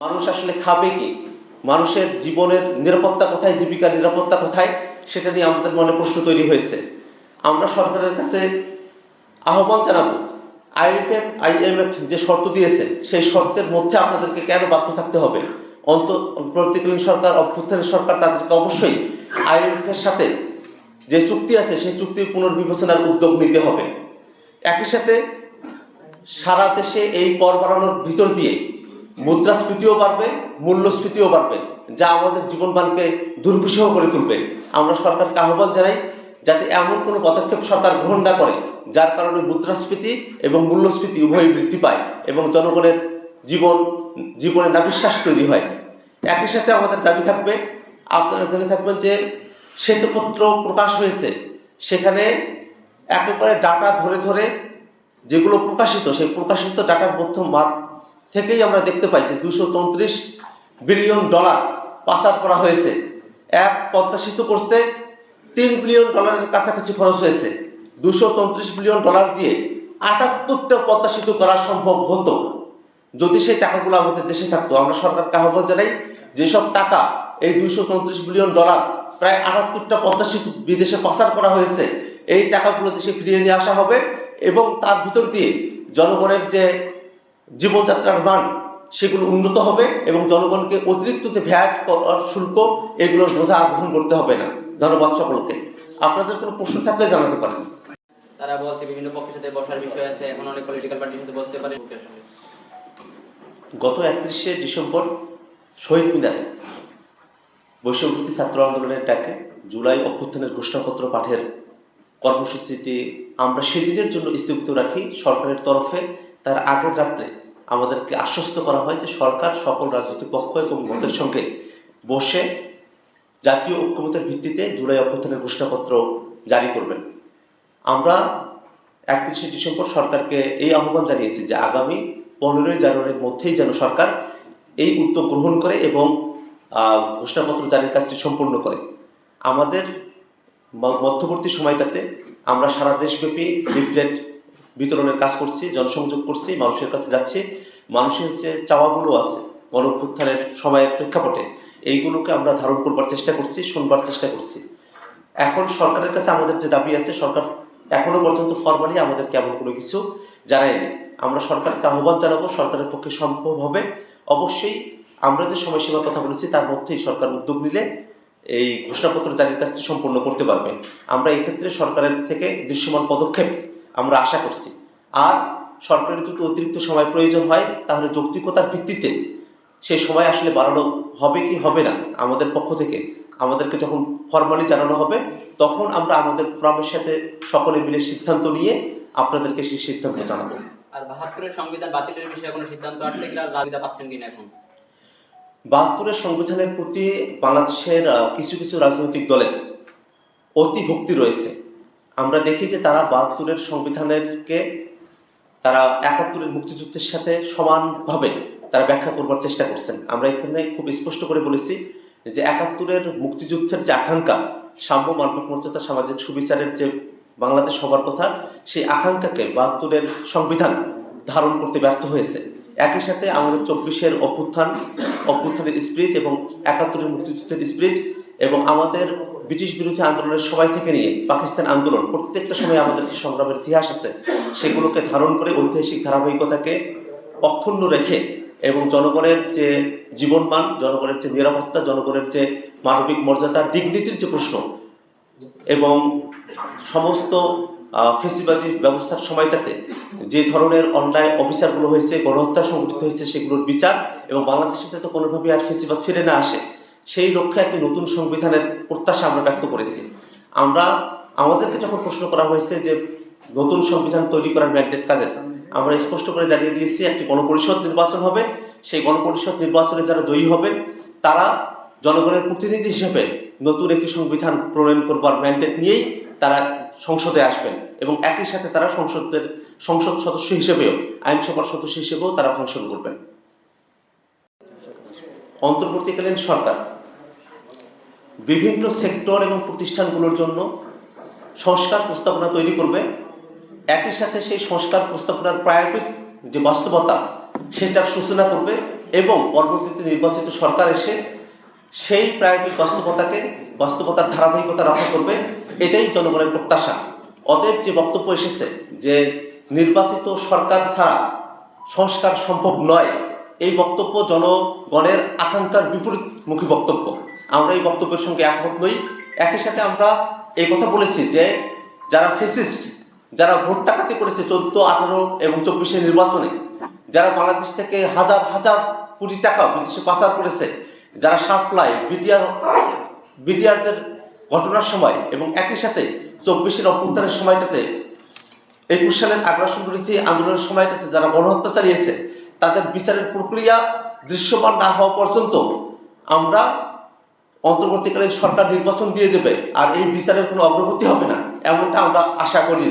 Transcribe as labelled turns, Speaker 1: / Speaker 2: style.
Speaker 1: মানুষ আসলে খাবে কি? মানুষের জীবনের নিরাপত্তা কোথায় জীবিকার নিরাপত্তা কোথায়, সেটা নিয়ে আমাদের মনে প্রশ্ন তৈরি হয়েছে। আমরা সরকারের কাছে আহ্বান জানাব আইএমএফ আইএমএফ যে শর্ত দিয়েছে, সেই শর্তের মধ্যে আপনাদেরকে কেন বাধ্য থাকতে হবে? অন্ত প্রতিকালীন সরকার, অভ্যুত্থানের সরকার, তাদেরকে অবশ্যই আইএমএফ এর সাথে যে চুক্তি আছে, সেই চুক্তির পুনর্বিবেচনার উদ্যোগ নিতে হবে। একই সাথে সারা দেশে এই কর বাড়ানোর ভিতর দিয়ে মুদ্রাস্ফীতিও বাড়বে, মূল্যস্ফীতিও বাড়বে, যা আমাদের জীবনমানকে দুর্বিষহ করে তুলবে। আমরা সরকারকে আহ্বান জানাই যাতে এমন কোনো পদক্ষেপ সরকার গ্রহণ না করে, যার কারণে মুদ্রাস্ফীতি এবং মূল্যস্ফীতি উভয়ই বৃদ্ধি পায় এবং জনগণের জীবন, জীবনে নাবিশ্বাস তৈরি হয়। একই সাথে আমাদের দাবি থাকবে, আপনারা জেনে থাকবেন যে শ্বেতপত্র প্রকাশ হয়েছে। সেখানে একেবারে ডাটা ধরে ধরে যেগুলো প্রকাশিত, সেই প্রকাশিত ডাটার মধ্যে থেকেই আমরা দেখতে পাই যে দুশো চৌত্রিশ বিলিয়ন ডলার পাচার করা হয়েছে। এক সেতু করতে তিন বিলিয়ন ডলারের কাছাকাছি খরচ হয়েছে। দুশো চৌত্রিশ বিলিয়ন ডলার দিয়ে আটাত্তরটা সেতু করা সম্ভব হতো। যদি সেই টাকাগুলো আমাদের দেশে থাকতো, আমরা সরকারকে আহ্বান জানাই যেসব টাকা এই দুইশো চৌত্রিশ বিলিয়ন ডলার প্রায় আটাত্তরটা সেতু বিদেশে পাচার করা হয়েছে, এই টাকাগুলো দেশে ফিরিয়ে নিয়ে আসা হবে এবং তার ভিতর দিয়ে জনগণের যে জীবনযাত্রার মান সেগুলো উন্নত হবে এবং জনগণকে অতিরিক্ত যে ভ্যাট শুল্ক এগুলোর বোঝা গ্রহণ করতে হবে না। ধন্যবাদ সকলকে। আপনাদের কোনো প্রশ্ন থাকলে জানাতে পারেন।
Speaker 2: তারা বলছে বিভিন্ন পক্ষের সাথে বসার বিষয় আছে এখন অনেক পলিটিক্যাল পার্টির সাথে বসতে পারে।
Speaker 1: গত একত্রিশে ডিসেম্বর শহীদ মিনারে বৈশ্বভূতি ছাত্র আন্দোলনের ডাকে জুলাই অভ্যুত্থানের ঘোষণাপত্র পাঠের কর্মসূচিটি আমরা সেদিনের জন্য স্থগিত রাখি সরকারের তরফে। তার আগের রাত্রে আমাদেরকে আশ্বস্ত করা হয় যে সরকার সকল রাজনৈতিক পক্ষ এবং মতের সঙ্গে বসে জাতীয় ঐক্যমতের ভিত্তিতে জুলাই অভ্যুত্থানের ঘোষণাপত্র জারি করবেন। আমরা একত্রিশে ডিসেম্বর সরকারকে এই আহ্বান জানিয়েছি যে আগামী পনেরোই জানুয়ারির মধ্যেই যেন সরকার এই উদ্যোগ গ্রহণ করে এবং ঘোষণাপত্র জারির কাজটি সম্পূর্ণ করে। আমাদের মধ্যবর্তী সময়টাতে আমরা সারা দেশব্যাপী লিফলেট বিতরণের কাজ করছি, জনসংযোগ করছি, মানুষের কাছে যাচ্ছি। মানুষের যে চাওয়াগুলো আছে, গণঅভ্যুত্থানের সময়ের প্রেক্ষাপটে, এইগুলোকে আমরা ধারণ করবার চেষ্টা করছি, শুনবার চেষ্টা করছি। এখন সরকারের কাছে আমাদের যে দাবি আছে, সরকার এখনও পর্যন্ত ফরমালি আমাদের কেমন কোনো কিছু জানায়নি। আমরা সরকারকে আহ্বান জানাব, সরকারের পক্ষে সম্ভব হবে। অবশ্যই আমরা যে সময়সীমার কথা বলেছি, তার মধ্যেই সরকার উদ্যোগ নিলে এই ঘোষণাপত্র জারির কাজটি সম্পূর্ণ করতে পারবে। আমরা এক্ষেত্রে সরকারের থেকে দৃশ্যমান পদক্ষেপ আমরা আশা করছি। আর সরকারের যদি অতিরিক্ত সময় প্রয়োজন হয় তাহলে যৌক্তিকতার ভিত্তিতে সেই সময় আসলে বাড়ানো হবে কি হবে না আমাদের পক্ষ থেকে আমাদেরকে যখন ফর্মালি জানানো হবে তখন আমরা আমাদের ফোরামের সাথে সকলে মিলে সিদ্ধান্ত নিয়ে আপনাদেরকে সেই সিদ্ধান্ত জানাব।
Speaker 2: আর বাহাত্তরের সংবিধান বাতিলের বিষয়ে কোনো সিদ্ধান্ত আসছে কিনা রাজনীতি পাচ্ছেন কিনা এখন?
Speaker 1: বাহাত্তরের সংবিধানের প্রতি বাংলাদেশের কিছু কিছু রাজনৈতিক দলের অতি ভক্তি রয়েছে। আমরা দেখি যে তারা বাহাত্তরের সংবিধানেরকে তারা একাত্তরের মুক্তিযুদ্ধের সাথে সমানভাবে তারা ব্যাখ্যা করবার চেষ্টা করছেন। আমরা এখানে খুব স্পষ্ট করে বলেছি যে একাত্তরের মুক্তিযুদ্ধের যে আকাঙ্ক্ষা, সাম্য মানবিক মর্যাদা সামাজিক সুবিচারের যে বাংলাদেশ হবার কথা, সেই আকাঙ্ক্ষাকে বাহাত্তরের সংবিধান ধারণ করতে ব্যর্থ হয়েছে। একই সাথে আমাদের চব্বিশের অভ্যুত্থান, অভ্যুত্থানের স্পিরিট এবং একাত্তরের মুক্তিযুদ্ধের স্পিরিট এবং আমাদের ব্রিটিশ বিরোধী আন্দোলনের সময় থেকে নিয়ে পাকিস্তান আন্দোলন, প্রত্যেকটা সময় আমাদের যে সংগ্রামের ইতিহাস আছে, সেগুলোকে ধারণ করে ঐতিহাসিক ধারাবাহিকতাকে অক্ষুণ্ণ রেখে এবং জনগণের যে জীবনমান, জনগণের যে নিরাপত্তা, জনগণের যে মানবিক মর্যাদা ডিগনিটির যে প্রশ্ন এবং সমস্ত ফেসিবাদী ব্যবস্থার সময়টাতে যে ধরনের অন্যায় অবিচারগুলো হয়েছে, গণহত্যা সংঘটিত হয়েছে, সেগুলোর বিচার এবং বাংলাদেশে যাতে কোনোভাবে আর ফেসিবাদ ফিরে না আসে সেই লক্ষ্যে একটি নতুন সংবিধানের প্রত্যাশা আমরা ব্যক্ত করেছি। আমরা, আমাদেরকে যখন প্রশ্ন করা হয়েছে যে নতুন সংবিধান তৈরি করার ম্যান্ডেট কাদের, আমরা স্পষ্ট করে জানিয়ে দিয়েছি একটি গণপরিষদ নির্বাচন হবে। সেই গণপরিষদ নির্বাচনে যারা জয়ী হবেন, তারা জনগণের প্রতিনিধি হিসেবে নতুন একটি সংবিধান প্রণয়ন করবার ম্যান্ডেট নিয়েই তারা সংসদে আসবেন এবং একই সাথে তারা সংসদের, সংসদ সদস্য হিসেবেও, আইনসভার সদস্য হিসেবেও তারা ফাংশন করবেন। অন্তর্বর্তীকালীন সরকার বিভিন্ন সেক্টর এবং প্রতিষ্ঠানগুলোর জন্য সংস্কার প্রস্তাবনা তৈরি করবে। একই সাথে সেই সংস্কার প্রস্তাবনার প্রায়োগিক যে বাস্তবতা, সেটার সূচনা করবে এবং পরবর্তীতে নির্বাচিত সরকার এসে সেই প্রায়োগিক বাস্তবতাকে, বাস্তবতার ধারাবাহিকতা রক্ষা করবে, এটাই জনগণের প্রত্যাশা। অতএব যে বক্তব্য এসেছে যে নির্বাচিত সরকার ছাড়া সংস্কার সম্ভব নয়, এই বক্তব্য জনগণের আকাঙ্ক্ষার বিপরীতমুখী বক্তব্য। আমরা এই বক্তব্যের সঙ্গে একমত নই। একই সাথে আমরা এই কথা বলেছি যে যারা ফেসিস্ট যারা ভোট টাকাতে করেছে চোদ্দ, আঠারো এবং চব্বিশে নির্বাচনে, যারা বাংলাদেশ থেকে হাজার হাজার কোটি টাকা বিদেশে পাচার করেছে, যারা সাপ্লাই, বিডিআর, বিডিআরদের ঘটনার সময় এবং একই সাথে চব্বিশের অভ্যুত্থানের সময়টাতে, একুশ সালের আগ্রাসন বিরোধী আন্দোলনের সময়টাতে যারা গণহত্যা চালিয়েছে, তাদের বিচারের প্রক্রিয়া দৃশ্যমান না হওয়া পর্যন্ত আমরা অন্তর্বর্তীকালীন সরকার নির্বাচন দিয়ে দেবে, আর এই বিচারের কোনো অগ্রগতি হবে না, এমনটা আমরা আশা করি না।